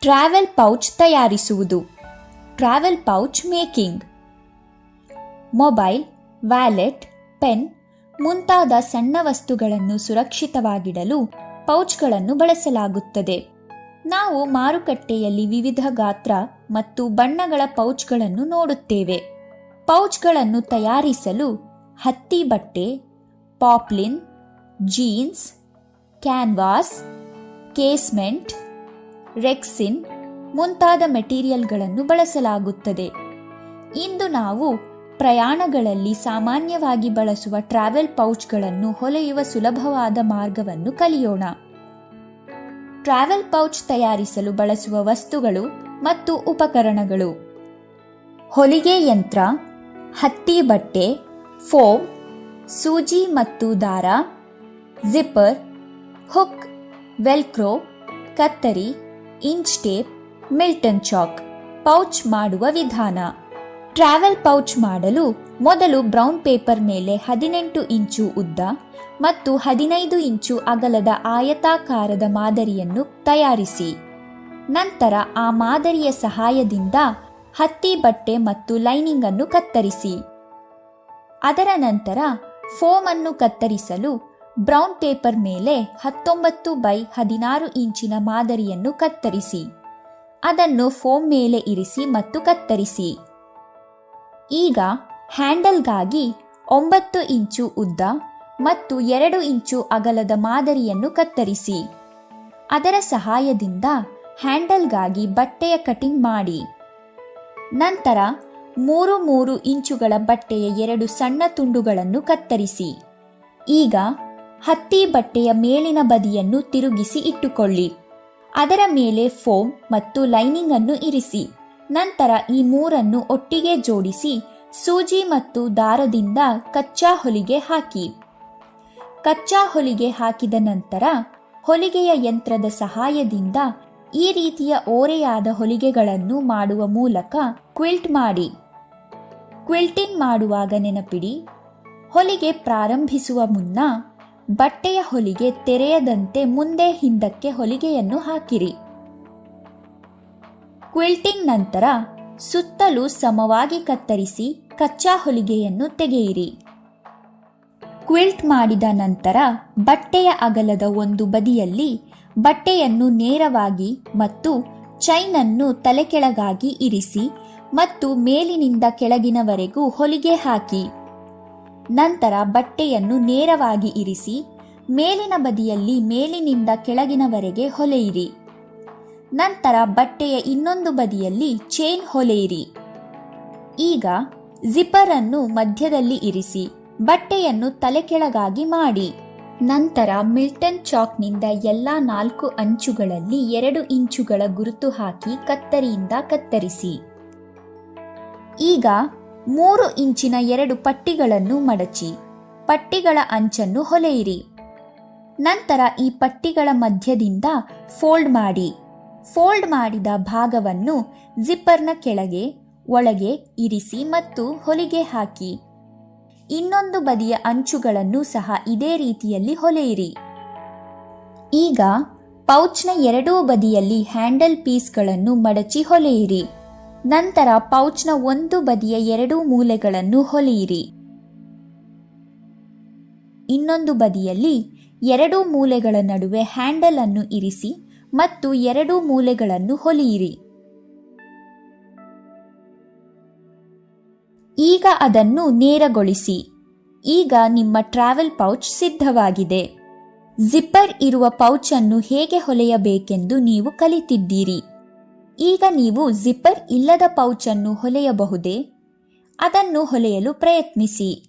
Travel pouch ತಯಾರಿಸುವುದು. Travel pouch making. Mobile, wallet, pen ಮುಂತಾದ ಸಣ್ಣ ವಸ್ತುಗಳನ್ನು ಸುರಕ್ಷಿತವಾಗಿಡಲು ಪೌಚ್ಗಳನ್ನು ಬಳಸಲಾಗುತ್ತದೆ. ನಾವು ಮಾರುಕಟ್ಟೆಯಲ್ಲಿ ವಿವಿಧ ಗಾತ್ರ ಮತ್ತು ಬಣ್ಣಗಳ ಪೌಚ್ಗಳನ್ನು ನೋಡುತ್ತೇವೆ. ಪೌಚ್ಗಳನ್ನು ತಯಾರಿಸಲು ಹತ್ತಿ ಬಟ್ಟೆ, poplin, jeans, canvas, casement rexine ಮುಂತಾದ ಮೆಟೀರಿಯಲ್ಗಳನ್ನು ಬಳಸಲಾಗುತ್ತದೆ. ಇಂದು ನಾವು ಪ್ರಯಾಣಗಳಲ್ಲಿ ಸಾಮಾನ್ಯವಾಗಿ ಬಳಸುವ ಟ್ರಾವೆಲ್ ಪೌಚ್ಗಳನ್ನು ಹೊಲೆಯುವ ಸುಲಭವಾದ ಮಾರ್ಗವನ್ನು ಕಲಿಯೋಣ. ಟ್ರಾವೆಲ್ ಪೌಚ್ ತಯಾರಿಸಲು ಬಳಸುವ ವಸ್ತುಗಳು ಮತ್ತು ಉಪಕರಣಗಳು. ಹೊಲಿಗೆ ಯಂತ್ರ, ಹತ್ತಿ ಬಟ್ಟೆ, ಫೋಮ್, ಸೂಜಿ ಮತ್ತು ದಾರ, ಜಿಪ್ಪರ್, ಹುಕ್, ವೆಲ್ಕ್ರೋ, ಕತ್ತರಿ inch tape, Milton chalk, pouch ಮಾಡುವ ವಿಧಾನ. ಟ್ರಾವೆಲ್ ಪೌಚ್ ಮಾಡಲು ಮೊದಲು ಬ್ರೌನ್ ಪೇಪರ್ ಮೇಲೆ ಹದಿನೆಂಟು ಇಂಚು ಉದ್ದ ಮತ್ತು ಹದಿನೈದು ಇಂಚು ಅಗಲದ ಆಯತಾಕಾರದ ಮಾದರಿಯನ್ನು ತಯಾರಿಸಿ. ನಂತರ ಆ ಮಾದರಿಯ ಸಹಾಯದಿಂದ ಹತ್ತಿ ಬಟ್ಟೆ ಮತ್ತು ಲೈನಿಂಗ್ ಅನ್ನು ಕತ್ತರಿಸಿ. ಅದರ ನಂತರ ಫೋಮ್ ಅನ್ನು ಕತ್ತರಿಸಲು ಬ್ರೌನ್ ಪೇಪರ್ ಮೇಲೆ ಹತ್ತೊಂಬತ್ತು ಬೈ ಹದಿನಾರು ಇಂಚಿನ ಮಾದರಿಯನ್ನು ಕತ್ತರಿಸಿ. ಅದನ್ನು ಫೋಮ್ ಮೇಲೆ ಇರಿಸಿ ಮತ್ತು ಕತ್ತರಿಸಿ. ಈಗ ಹ್ಯಾಂಡಲ್ಗಾಗಿ ಒಂಬತ್ತು ಇಂಚು ಉದ್ದ ಮತ್ತು ಎರಡು ಇಂಚು ಅಗಲದ ಮಾದರಿಯನ್ನು ಕತ್ತರಿಸಿ. ಅದರ ಸಹಾಯದಿಂದ ಹ್ಯಾಂಡಲ್ಗಾಗಿ ಬಟ್ಟೆಯ ಕಟಿಂಗ್ ಮಾಡಿ. ನಂತರ ಮೂರು ಮೂರು ಇಂಚುಗಳ ಬಟ್ಟೆಯ ಎರಡು ಸಣ್ಣ ತುಂಡುಗಳನ್ನು ಕತ್ತರಿಸಿ. ಈಗ ಹತ್ತಿ ಬಟ್ಟೆಯ ಮೇಲಿನ ಬದಿಯನ್ನು ತಿರುಗಿಸಿ ಇಟ್ಟುಕೊಳ್ಳಿ. ಅದರ ಮೇಲೆ ಫೋಮ್ ಮತ್ತು ಲೈನಿಂಗ್ ಅನ್ನು ಇರಿಸಿ. ನಂತರ ಈ ಮೂರನ್ನು ಒಟ್ಟಿಗೆ ಜೋಡಿಸಿ ಸೂಜಿ ಮತ್ತು ದಾರದಿಂದ ಕಚ್ಚಾ ಹೊಲಿಗೆ ಹಾಕಿ. ಕಚ್ಚಾ ಹೊಲಿಗೆ ಹಾಕಿದ ನಂತರ ಹೊಲಿಗೆಯ ಯಂತ್ರದ ಸಹಾಯದಿಂದ ಈ ರೀತಿಯ ಓರೆಯಾದ ಹೊಲಿಗೆಗಳನ್ನು ಮಾಡುವ ಮೂಲಕ ಕ್ವಿಲ್ಟ್ ಮಾಡಿ. ಕ್ವಿಲ್ಟಿಂಗ್ ಮಾಡುವಾಗ ನೆನಪಿಡಿ, ಹೊಲಿಗೆ ಪ್ರಾರಂಭಿಸುವ ಮುನ್ನ ಬಟ್ಟೆಯ ಹೊಲಿಗೆ ತೆರೆಯದಂತೆ ಮುಂದೆ ಹಿಂದಕ್ಕೆ ಹೊಲಿಗೆಯನ್ನು ಹಾಕಿರಿ. ಕ್ವಿಲ್ಟಿಂಗ್ ನಂತರ ಸುತ್ತಲೂ ಸಮವಾಗಿ ಕತ್ತರಿಸಿ ಕಚ್ಚಾ ಹೊಲಿಗೆಯನ್ನು ತೆಗೆಯಿರಿ. ಕ್ವಿಲ್ಟ್ ಮಾಡಿದ ನಂತರ ಬಟ್ಟೆಯ ಅಗಲದ ಒಂದು ಬದಿಯಲ್ಲಿ ಬಟ್ಟೆಯನ್ನು ನೇರವಾಗಿ ಮತ್ತು ಚೈನ್ ಅನ್ನು ತಲೆಕೆಳಗಾಗಿ ಇರಿಸಿ ಮತ್ತು ಮೇಲಿನಿಂದ ಕೆಳಗಿನವರೆಗೂ ಹೊಲಿಗೆ ಹಾಕಿ. ನಂತರ ಬಟ್ಟೆಯನ್ನು ನೇರವಾಗಿ ಇರಿಸಿ ಮೇಲಿನ ಬದಿಯಲ್ಲಿ ಮೇಲಿನಿಂದ ಕೆಳಗಿನವರೆಗೆ ಹೊಲೆಯಿರಿ. ನಂತರ ಬಟ್ಟೆಯ ಇನ್ನೊಂದು ಬದಿಯಲ್ಲಿ ಚೈನ್ ಹೊಲೆಯಿರಿ. ಈಗ ಜಿಪ್ಪರ್ ಅನ್ನು ಮಧ್ಯದಲ್ಲಿ ಇರಿಸಿ ಬಟ್ಟೆಯನ್ನು ತಲೆಕೆಳಗಾಗಿ ಮಾಡಿ. ನಂತರ ಮಿಲ್ಟನ್ ಚಾಕ್ನಿಂದ ಎಲ್ಲಾ ನಾಲ್ಕು ಅಂಚುಗಳಲ್ಲಿ ಎರಡು ಇಂಚುಗಳ ಗುರುತು ಹಾಕಿ ಕತ್ತರಿಯಿಂದ ಕತ್ತರಿಸಿ. ಈಗ ಮೂರು ಇಂಚಿನ ಎರಡು ಪಟ್ಟಿಗಳನ್ನು ಮಡಚಿ, ಪಟ್ಟಿಗಳ ಅಂಚನ್ನು ಹೊಲೆಯಿರಿ. ನಂತರ ಈ ಪಟ್ಟಿಗಳ ಮಧ್ಯದಿಂದ ಫೋಲ್ಡ್ ಮಾಡಿ. ಫೋಲ್ಡ್ ಮಾಡಿದ ಭಾಗವನ್ನು ಜಿಪ್ಪರ್ನ ಕೆಳಗೆ, ಒಳಗೆ ಇರಿಸಿ ಮತ್ತು ಹೊಲಿಗೆ ಹಾಕಿ. ಇನ್ನೊಂದು ಬದಿಯ ಅಂಚುಗಳನ್ನು ಸಹ ಇದೇ ರೀತಿಯಲ್ಲಿ ಹೊಲೆಯಿರಿ. ಈಗ ಪೌಚ್ನ ಎರಡೂ ಬದಿಯಲ್ಲಿ ಹ್ಯಾಂಡಲ್ ಪೀಸ್ಗಳನ್ನು ಮಡಚಿ ಹೊಲೆಯಿರಿ. ನಂತರ ಪೌಚ್ನ ಒಂದು ಬದಿಯ ಎರಡೂ ಮೂಲೆಗಳನ್ನು ಹೊಲಿಯಿರಿ. ಇನ್ನೊಂದು ಬದಿಯಲ್ಲಿ ಎರಡೂ ಮೂಲೆಗಳ ನಡುವೆ ಹ್ಯಾಂಡಲ್ ಅನ್ನು ಇರಿಸಿ ಮತ್ತು ಎರಡೂ ಮೂಲೆಗಳನ್ನು ಹೊಲಿಯಿರಿ. ಈಗ ಅದನ್ನು ನೇರಗೊಳಿಸಿ. ಈಗ ನಿಮ್ಮ ಟ್ರಾವೆಲ್ ಪೌಚ್ ಸಿದ್ಧವಾಗಿದೆ. ಜಿಪ್ಪರ್ ಇರುವ ಪೌಚ್ ಅನ್ನು ಹೇಗೆ ಹೊಲೆಯಬೇಕೆಂದು ನೀವು ಕಲಿತಿದ್ದೀರಿ. ಈಗ ನೀವು ಜಿಪ್ಪರ್ ಇಲ್ಲದ ಪೌಚನ್ನು ಹೊಲೆಯಬಹುದೇ? ಅದನ್ನು ಹೊಲೆಯಲು ಪ್ರಯತ್ನಿಸಿ.